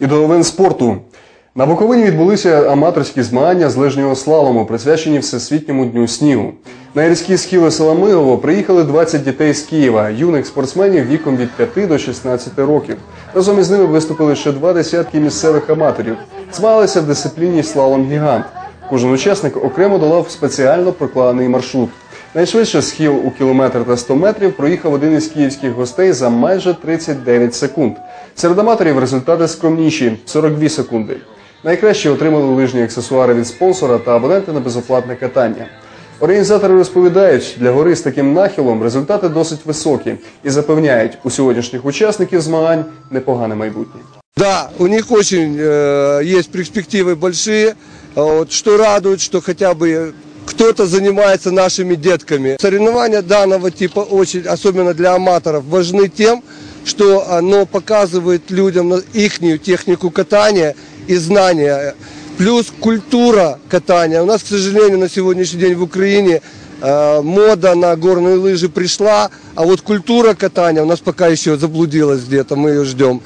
І до новин спорту. На Буковині відбулися аматорські змагання з лижнього слалому, присвячені Всесвітньому дню снігу. На гірські схили Соломигово приїхали 20 дітей з Києва, юних спортсменів віком від 5 до 16 років. Разом із ними виступили ще два десятки місцевих аматорів. Змагалися в дисципліні слалом гігант. Кожен учасник окремо долав спеціально прокладений маршрут. Найшвидше схил у кілометр та 100 метрів проїхав один із київських гостей за майже 39 секунд. Серед аматорів результати скромніші 42 секунди. Найкраще отримали лижні аксесуари від спонсора та абоненти на безоплатне катання. Організатори розповідають, для гори з таким нахилом результати досить високі і запевняють, у сьогоднішніх учасників змагань непогане майбутнє. Да, у них очень э, есть перспективы большие. А Вот, что радует, что хотя бы кто-то занимается нашими детками. Соревнования данного типа очень, особенно для аматоров, важны тем, что оно показывает людям на- ихнюю технику катания и знания. Плюс культура катания. У нас, к сожалению, на сегодняшний день в Украине э, мода на горные лыжи пришла, а вот культура катания у нас пока еще заблудилась где-то, мы ее ждем.